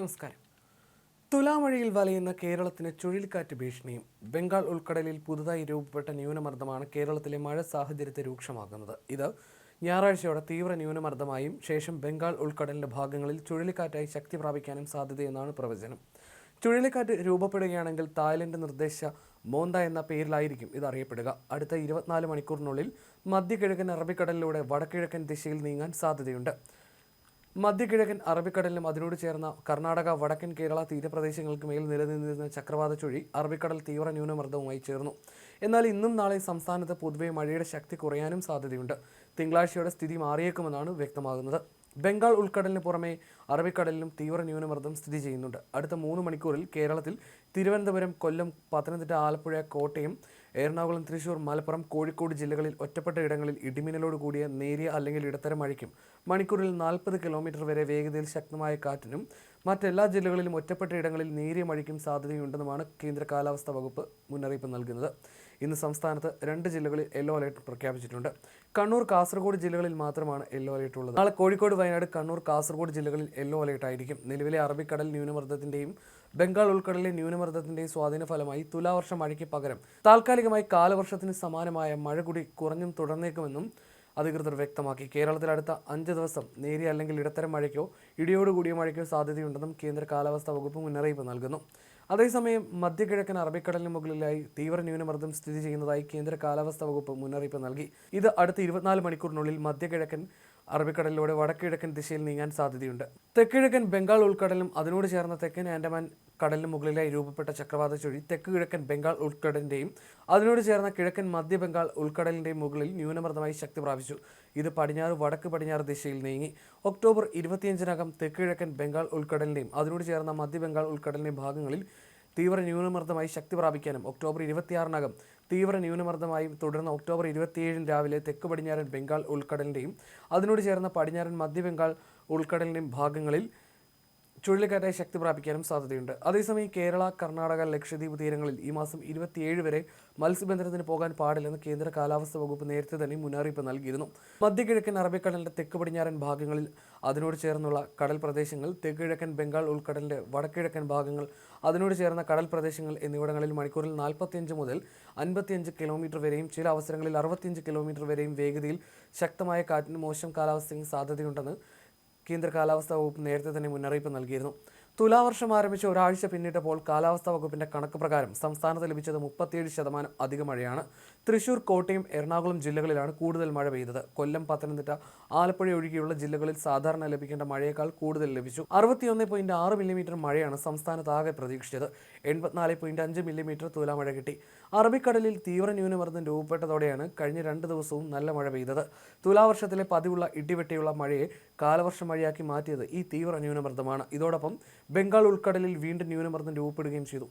നമസ്കാരം. തുലാമഴയിൽ വലയുന്ന കേരളത്തിന് ചുഴലിക്കാറ്റ് ഭീഷണിയും ബംഗാൾ ഉൾക്കടലിൽ പുതുതായി രൂപപ്പെട്ട ന്യൂനമർദ്ദമാണ് കേരളത്തിലെ മഴ സാഹചര്യത്തെ രൂക്ഷമാക്കുന്നത്. ഇത് ഞായറാഴ്ചയോടെ തീവ്ര ന്യൂനമർദ്ദമായും ശേഷം ബംഗാൾ ഉൾക്കടലിന്റെ ഭാഗങ്ങളിൽ ചുഴലിക്കാറ്റായി ശക്തി പ്രാപിക്കാനും സാധ്യതയെന്നാണ് പ്രവചനം. ചുഴലിക്കാറ്റ് രൂപപ്പെടുകയാണെങ്കിൽ തായ്ലൻഡ് നിർദ്ദേശ മോന്ത എന്ന പേരിലായിരിക്കും ഇത് അറിയപ്പെടുക. അടുത്ത ഇരുപത്തിനാല് മണിക്കൂറിനുള്ളിൽ മധ്യകിഴക്കൻ അറബിക്കടലിലൂടെ വടക്കിഴക്കൻ ദിശയിൽ നീങ്ങാൻ സാധ്യതയുണ്ട്. മധ്യകിഴക്കൻ അറബിക്കടലിലും അതിനോട് ചേർന്ന കർണാടക വടക്കൻ കേരള തീരപ്രദേശങ്ങൾക്ക് മേൽ നിലനിന്നിരുന്ന ചക്രവാത ചുഴി അറബിക്കടൽ തീവ്ര ന്യൂനമർദ്ദവുമായി ചേർന്നു. എന്നാൽ ഇന്നും നാളെ സംസ്ഥാനത്ത് പൊതുവെ മഴയുടെ ശക്തി കുറയാനും സാധ്യതയുണ്ട്. തിങ്കളാഴ്ചയോടെ സ്ഥിതി മാറിയേക്കുമെന്നാണ് വ്യക്തമാകുന്നത്. ബംഗാൾ ഉൾക്കടലിന് പുറമെ അറബിക്കടലിലും തീവ്ര ന്യൂനമർദ്ദം സ്ഥിതി ചെയ്യുന്നുണ്ട്. അടുത്ത മൂന്ന് മണിക്കൂറിൽ കേരളത്തിൽ തിരുവനന്തപുരം കൊല്ലം പത്തനംതിട്ട ആലപ്പുഴ കോട്ടയം എറണാകുളം തൃശൂർ മലപ്പുറം കോഴിക്കോട് ജില്ലകളിൽ ഒറ്റപ്പെട്ട ഇടങ്ങളിൽ ഇടിമിന്നലോട് കൂടിയ നേരിയ അല്ലെങ്കിൽ ഇടത്തരം മഴയ്ക്കും. മണിക്കൂറിൽ നാൽപ്പത് കിലോമീറ്റർ വരെ വേഗതയിൽ ശക്തമായ കാറ്റിനും മറ്റെല്ലാ ജില്ലകളിലും ഒറ്റപ്പെട്ട ഇടങ്ങളിൽ നേരിയ മഴയ്ക്കും സാധ്യതയുണ്ടെന്നുമാണ് കേന്ദ്ര കാലാവസ്ഥാ വകുപ്പ് മുന്നറിയിപ്പ് നൽകുന്നത്. ഇന്ന് സംസ്ഥാനത്ത് രണ്ട് ജില്ലകളിൽ യെല്ലോ അലേർട്ട് പ്രഖ്യാപിച്ചിട്ടുണ്ട്. കണ്ണൂർ കാസർഗോഡ് ജില്ലകളിൽ മാത്രമാണ് യെല്ലോ അലേർട്ട് ഉള്ളത്. നാളെ കോഴിക്കോട് വയനാട് കണ്ണൂർ കാസർഗോഡ് ജില്ലകളിൽ യെല്ലോ അലേർട്ട് ആയിരിക്കും. നിലവിലെ അറബിക്കടൽ ന്യൂനമർദ്ദത്തിന്റെയും ബംഗാൾ ഉൾക്കടലിലെ ന്യൂനമർദ്ദത്തിന്റെയും സ്വാധീന ഫലമായി തുലാവർഷ മഴയ്ക്ക് പകരം താൽക്കാലികമായി കാലവർഷത്തിന് സമാനമായ മഴ കൂടി കുറഞ്ഞും തുടർന്നേക്കുമെന്നും അധികൃതർ വ്യക്തമാക്കി. കേരളത്തിൽ അടുത്ത അഞ്ച് ദിവസം നേരിയ അല്ലെങ്കിൽ ഇടത്തരം മഴയ്ക്കോ ഇടിയോട് കൂടിയ മഴയ്ക്കോ സാധ്യതയുണ്ടെന്നും കേന്ദ്ര കാലാവസ്ഥാ വകുപ്പ് മുന്നറിയിപ്പ് നൽകുന്നു. അതേസമയം മധ്യകിഴക്കൻ അറബിക്കടലിന് മുകളിലായി തീവ്ര ന്യൂനമർദ്ദം സ്ഥിതി ചെയ്യുന്നതായി കേന്ദ്ര കാലാവസ്ഥാ വകുപ്പ് മുന്നറിയിപ്പ് നൽകി. ഇത് അടുത്ത ഇരുപത്തിനാല് മണിക്കൂറിനുള്ളിൽ മധ്യകിഴക്കൻ അറബിക്കടലിലൂടെ വടക്കിഴക്കൻ ദിശയിൽ നീങ്ങാൻ സാധ്യതയുണ്ട്. തെക്കിഴക്കൻ ബംഗാൾ ഉൾക്കടലും അതിനോട് ചേർന്ന തെക്കൻ ആൻഡമാൻ കടലിന് മുകളിലായി രൂപപ്പെട്ട ചക്രവാത ചുഴി തെക്ക് കിഴക്കൻ ബംഗാൾ ഉൾക്കടലിന്റെയും അതിനോട് ചേർന്ന കിഴക്കൻ മധ്യ ബംഗാൾ ഉൾക്കടലിന്റെയും മുകളിൽ ന്യൂനമർദ്ദമായി ശക്തി പ്രാപിച്ചു. ഇത് പടിഞ്ഞാറ് വടക്ക് പടിഞ്ഞാറ് ദിശയിൽ നീങ്ങി. ഒക്ടോബർ ഇരുപത്തിയഞ്ചിനകം തെക്ക് കിഴക്കൻ ബംഗാൾ ഉൾക്കടലിന്റെയും അതിനോട് ചേർന്ന മധ്യ ബംഗാൾ ഉൾക്കടലിന്റെയും ഭാഗങ്ങളിൽ തീവ്ര ന്യൂനമർദ്ദമായി ശക്തി പ്രാപിക്കാനും ഒക്ടോബർ ഇരുപത്തിയാറിനകം തീവ്ര ന്യൂനമർദ്ദമായും തുടർന്ന് ഒക്ടോബർ ഇരുപത്തിയേഴിന് രാവിലെ തെക്ക് പടിഞ്ഞാറൻ ബംഗാൾ ഉൾക്കടലിന്റെയും അതിനോട് ചേർന്ന പടിഞ്ഞാറൻ മധ്യ ബംഗാൾ ഉൾക്കടലിന്റെയും ഭാഗങ്ങളിൽ ചുഴലിക്കാറ്റായി ശക്തി പ്രാപിക്കാനും സാധ്യതയുണ്ട്. അതേസമയം കേരള കർണാടക ലക്ഷദ്വീപ് തീരങ്ങളിൽ ഈ മാസം ഇരുപത്തിയേഴ് വരെ മത്സ്യബന്ധനത്തിന് പോകാൻ പാടില്ലെന്ന് കേന്ദ്ര കാലാവസ്ഥാ വകുപ്പ് നേരത്തെ തന്നെ മുന്നറിയിപ്പ് നൽകിയിരുന്നു. മധ്യകിഴക്കൻ അറബിക്കടലിന്റെ തെക്ക് പടിഞ്ഞാറൻ ഭാഗങ്ങളിൽ അതിനോട് ചേർന്നുള്ള കടൽ പ്രദേശങ്ങൾ തെക്ക് കിഴക്കൻ ബംഗാൾ ഉൾക്കടലിന്റെ വടക്കിഴക്കൻ ഭാഗങ്ങൾ അതിനോട് ചേർന്ന കടൽ പ്രദേശങ്ങൾ എന്നിവിടങ്ങളിൽ മണിക്കൂറിൽ നാൽപ്പത്തിയഞ്ച് മുതൽ അൻപത്തിയഞ്ച് കിലോമീറ്റർ വരെയും ചില അവസരങ്ങളിൽ അറുപത്തിയഞ്ച് കിലോമീറ്റർ വരെയും വേഗതയിൽ ശക്തമായ കാറ്റിന് മോശം കാലാവസ്ഥയ്ക്ക് സാധ്യതയുണ്ടെന്ന് കേന്ദ്ര കാലാവസ്ഥാ വകുപ്പ് നേരത്തെ തന്നെ മുന്നറിയിപ്പ് നൽകിയിരുന്നു. തുലാവർഷം ആരംഭിച്ച ഒരാഴ്ച പിന്നിട്ടപ്പോൾ കാലാവസ്ഥാ വകുപ്പിന്റെ കണക്ക് പ്രകാരം സംസ്ഥാനത്ത് ലഭിച്ചത് മുപ്പത്തിയേഴ് ശതമാനം അധിക മഴയാണ്. തൃശൂർ കോട്ടയം എറണാകുളം ജില്ലകളിലാണ് കൂടുതൽ മഴ പെയ്തത്. കൊല്ലം പത്തനംതിട്ട ആലപ്പുഴ ഒഴികെയുള്ള ജില്ലകളിൽ സാധാരണ ലഭിക്കേണ്ട മഴയേക്കാൾ കൂടുതൽ ലഭിച്ചു. അറുപത്തിയൊന്ന് പോയിന്റ് ആറ് മില്ലിമീറ്റർ മഴയാണ് സംസ്ഥാനത്ത് ആകെ പ്രതീക്ഷിച്ചത്. എൺപത്തിനാല് പോയിന്റ് അഞ്ച് മില്ലിമീറ്റർ തുലാമഴ കിട്ടി. അറബിക്കടലിൽ തീവ്ര ന്യൂനമർദ്ദം രൂപപ്പെട്ടതോടെയാണ് കഴിഞ്ഞ രണ്ട് ദിവസവും നല്ല മഴ പെയ്തത്. തുലാവർഷത്തിലെ പതിവുള്ള ഇടിവെട്ടിയുള്ള മഴയെ കാലവർഷ മഴയാക്കി മാറ്റിയത് ഈ തീവ്ര ന്യൂനമർദ്ദമാണ്. ഇതോടൊപ്പം ബംഗാൾ ഉൾക്കടലിൽ വീണ്ടും ന്യൂനമർദ്ദം രൂപപ്പെടുകയും ചെയ്തു.